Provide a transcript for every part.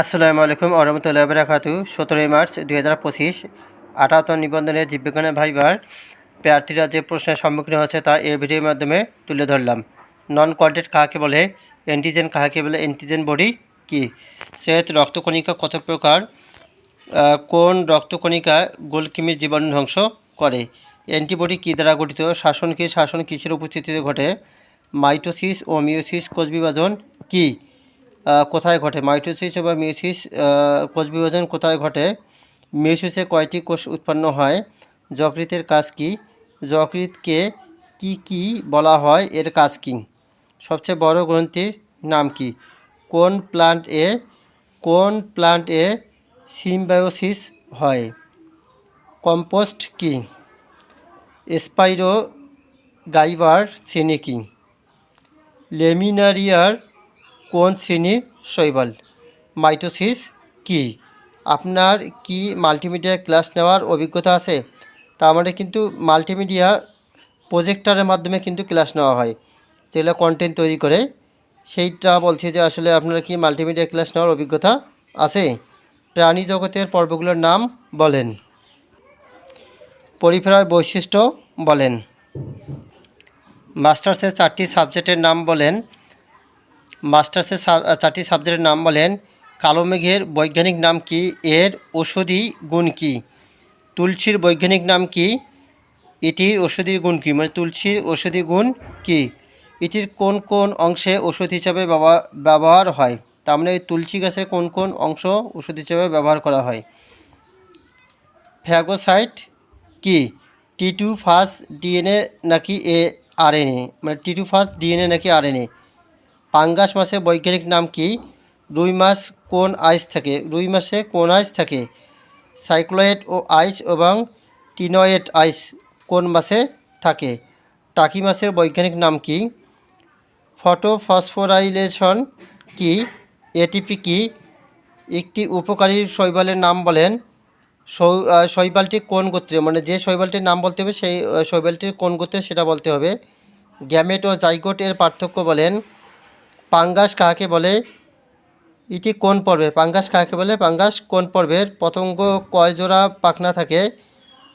আসসালামু আলাইকুম আরহামতুল্লাহ বারাকাতু সতেরোই মার্চ দুই হাজার পঁচিশ আটাত্তর নিবন্ধনের জীববিজ্ঞানের ভাইবার প্রার্থীরা যে প্রশ্নের সম্মুখীন হচ্ছে তা এই ভিডিওর মাধ্যমে তুলে ধরলাম। নন কোয়ান্টেড কাহাকে বলে? অ্যান্টিজেন কাহাকে বলে? অ্যান্টিজেন বডি কি? সেহেত রক্তকণিকা কত প্রকার? কোন রক্তকণিকা গোলকিমির জীবাণু ধ্বংস করে? অ্যান্টিবডি কী দ্বারা গঠিত? শাসন কি? শাসন কিসের উপস্থিতিতে ঘটে? মাইটোসিস ও মিওসিস কোষ বিভাজন কী? কোথায় ঘটে? মাইটোসিস বা মিউসিস কোষ বিভাজন কোথায় ঘটে? মিউসিসে কয়টি কোষ উৎপন্ন হয়? যকৃতের কাজ কি? যকৃতকে কি কি বলা হয়? এর কাজ কি? সবচেয়ে বড় গ্রন্থির নাম কি? কোন প্লান্ট এ, কোন প্লান্ট এ সিম্বায়োসিস হয়? কম্পোস্ট কি? স্পাইরো গাইবার শ্রেণি কি? লেমিনারিয়ার কোন শ্রেণির শৈবাল? মাইটোসিস কি? আপনার কি মাল্টিমিডিয়া ক্লাস নেওয়ার অভিজ্ঞতা আছে? তার মানে কিন্তু মাল্টিমিডিয়া প্রজেক্টরের মাধ্যমে কিন্তু ক্লাস নেওয়া হয়। যেগুলো কন্টেন্ট তৈরি করে সেইটা বলছে যে আসলে আপনার কি মাল্টিমিডিয়া ক্লাস নেওয়ার অভিজ্ঞতা আছে? প্রাণী জগতের পর্বগুলোর নাম বলেন। পরিফেরার বৈশিষ্ট্য বলেন। মাস্টার্সের চারটি সাবজেক্টের নাম বলেন। মাস্টার্সের চারটি সাবজেক্টের নাম বলেন। কালো মেঘের বৈজ্ঞানিক নাম কি? এর ঔষধি গুণ কি? তুলসীর বৈজ্ঞানিক নাম কি? এটির ঔষধি গুণ কি? মানে তুলসীর ঔষধি গুণ কি? এটির কোন কোন অংশে ওষুধ হিসাবে ব্যবহার হয়? তার মানে তুলসী গাছের কোন কোন অংশ ওষুধ হিসাবে ব্যবহার করা হয়? ফ্যাগোসাইট কি? টি টু ফার্স্ট ডিএনএ নাকি এ আরএনএ মানে টি টু ফার্স্ট ডিএনএ নাকি আরএনএ পাঙ্গাস মাছের বৈজ্ঞানিক নাম কি? রুই মাছ কোন আইস থাকে? রুই মাছে কোন আইস থাকে? সাইক্লোয়েড ও আইস এবং টিনয়েড আইস কোন মাছে থাকে? টাকি মাছের বৈজ্ঞানিক নাম কি? ফটোফসফোরাইলেশন কি? এটিপি কি? একটি উপকারী শৈবালের নাম বলেন। শৈবালটি কোন গোত্রে মানে যে শৈবালটির নাম বলতে হবে, সেই শৈবালটির কোন গোত্রে সেটা বলতে হবে। গ্যামেট ও জাইগোট এর পার্থক্য বলেন। পাঙ্গাস বলে? এটি কোন পর্বে পাঙ্গাস কাকে বলে? পাঙ্গাস কোন পর্বের? পতঙ্গ কয় জোড়া পাখনা থাকে?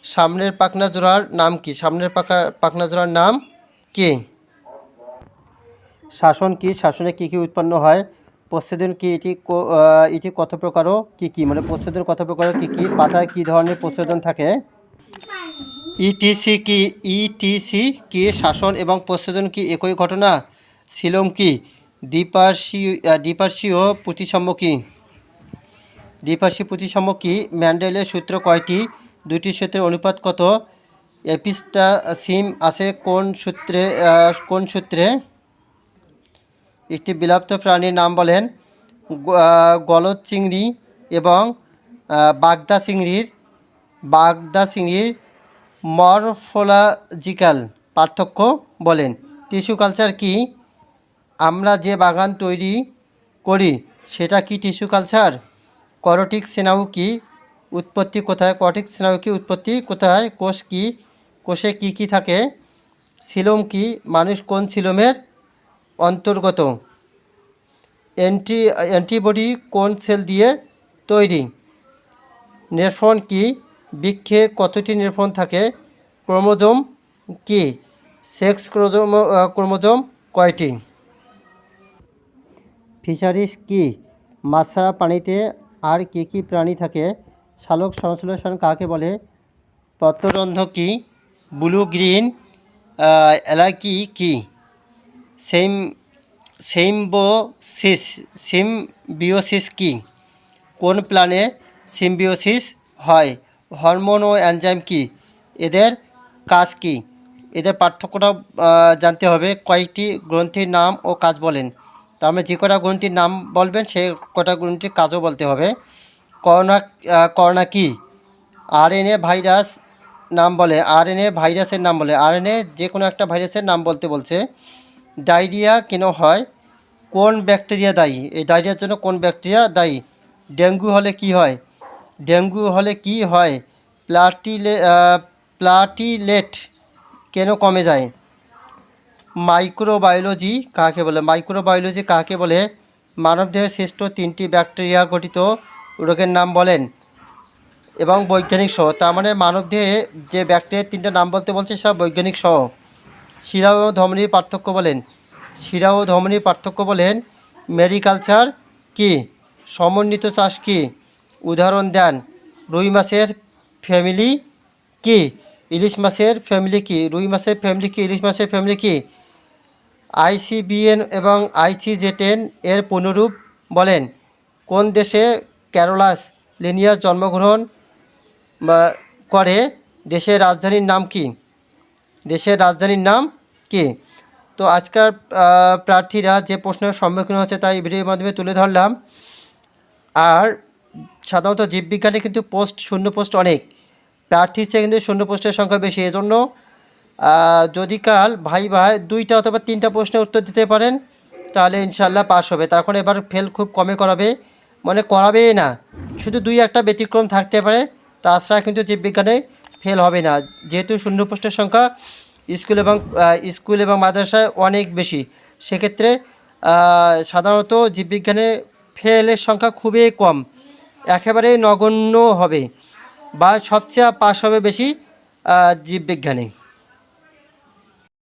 সামনের পাখনা জোড়ার নাম কি? সামনের পাখা, পাখনা জোড়ার নাম কি? শাসন কি? শাসনে কি কি উৎপন্ন হয়? প্রচ্ছেদন কি এটি এটি কত প্রকারও কি কি? মানে প্রচ্ছেদন কত প্রকারও কি কি? পাতায় কি ধরনের প্রচ্ছেদন থাকে? ইটিসি কি ইটিসি কি শাসন এবং প্রচ্ছেদন কি একই ঘটনা? সিলম কি? দ্বিপার্শ্বীয় দ্বিপার্শ্বীয় প্রতিসাম্য কি দ্বিপার্শ্বীয় প্রতিসাম্য কি ম্যান্ডেলের সূত্র কয়টি? দুটি সূত্রের অনুপাত কত? এপিস্টা সিম আছে কোন সূত্রে কোন সূত্রে? একটি বিলাপ্ত প্রাণীর নাম বলেন গলদ চিংড়ি এবং বাগদা চিংড়ির বাগদা চিংড়ির মরফোলজিক্যাল পার্থক্য বলেন। টিস্যু কালচার কি? আমরা যে বাগান তৈরি করি, সেটা কি টিস্যু কালচার? করটিক স্নায়ু কি উৎপত্তি কোথায়? করটিক স্নায়ু কি উৎপত্তি কোথায়? কোষ কি? কোষে কি কি থাকে? সিলোম কি? মানুষ কোন সিলোমের অন্তর্গত? অ্যান্টি, অ্যান্টিবডি কোন সেল দিয়ে তৈরি? নেফ্রন কি? বৃক্ষে কতটি নেফ্রন থাকে? ক্রোমোজোম কি? সেক্স ক্রোজোম ক্রোমোজোম কয়টি? ফিশারিস কি? মাছ ছাড়া পানিতে আর কি কি প্রাণী থাকে? শালক সংশ্লেষণ কাকে বলে? পত্ররন্ধ্র কি? ব্লু গ্রিন এলাকি কি? সেম সেইম্বোসিস সিমবিওসিস কি? কোন প্ল্যানে সিম্বিওসিস হয়? হরমোন ও এনজাইম কি? এদের কাজ কি? এদের পার্থক্যটা জানতে হবে। কয়েকটি গ্রন্থির নাম ও কাজ বলেন। তার মানে যে কটা গ্রন্থির নাম বলবেন সেই কটা গ্রন্থির কাজও বলতে হবে। করোনা করোনা কি? আরএনএ ভাইরাস নাম বলে, আরএনএ ভাইরাসের নাম বলে। আরএনএ যে কোনো একটা ভাইরাসের নাম বলতে বলছে। ডায়রিয়া কেন হয়? কোন ব্যাকটেরিয়া দায়ী? এই ডায়রিয়ার জন্য কোন ব্যাকটেরিয়া দায়ী? ডেঙ্গু হলে কি হয়? ডেঙ্গু হলে কি হয়? প্লাটিলে প্লাটিলেট কেন কমে যায়? মাইক্রোবায়োলজি কাকে বলে? মাইক্রোবায়োলজি কাকে বলে? মানবদেহে সৃষ্ট তিনটি ব্যাকটেরিয়া গঠিত রোগের নাম বলেন এবং বৈজ্ঞানিক সহ। তার মানে মানবদেহে যে ব্যাকটেরিয়ার তিনটা নাম বলতে বলছে সেটা বৈজ্ঞানিক সহ। শিরা ও ধমনির পার্থক্য বলেন। শিরা ও ধমনির পার্থক্য বলেন মেরিকালচার কি? সমন্বিত চাষ কি? উদাহরণ দেন, রুই মাছের ফ্যামিলি কি? ইলিশ মাছের ফ্যামিলি কি? রুই মাছের ফ্যামিলি কি? ইলিশ মাছের ফ্যামিলি কি? আইসিবিএন এবং আইসিজেটেন এর পুনরূপ বলেন, কোন দেশে ক্যারোলাস লিনিয়াস জন্মগ্রহণ করে, দেশের রাজধানীর নাম কি? দেশের রাজধানীর নাম কি? তো আজকাল প্রার্থীরা যে প্রশ্নের সম্মুখীন হচ্ছে তাই ভিডিওর মাধ্যমে তুলে ধরলাম। আর সাধারণত জীববিজ্ঞানে কিন্তু পোস্ট, শূন্য পোস্ট অনেক। প্রার্থীর চেয়ে কিন্তু শূন্য পোস্টের সংখ্যা বেশি। এজন্য যদি কাল ভাই ভাই দুইটা অথবা তিনটা প্রশ্নের উত্তর দিতে পারেন, তাহলে ইনশাল্লাহ পাস হবে। তার কারণ এবার ফেল খুব কমে করাবে। মানে করাবে না। শুধু দুই একটা ব্যতিক্রম থাকতে পারে। তাছাড়া কিন্তু জীববিজ্ঞানে ফেল হবে না। যেহেতু শূন্য প্রশ্নের সংখ্যা স্কুল এবং স্কুল এবং মাদ্রাসায় অনেক বেশি। সেক্ষেত্রে সাধারণত জীববিজ্ঞানে ফেলের সংখ্যা খুবই কম। একেবারেই নগণ্য হবে বা সবচেয়ে পাশ হবে বেশি জীববিজ্ঞানে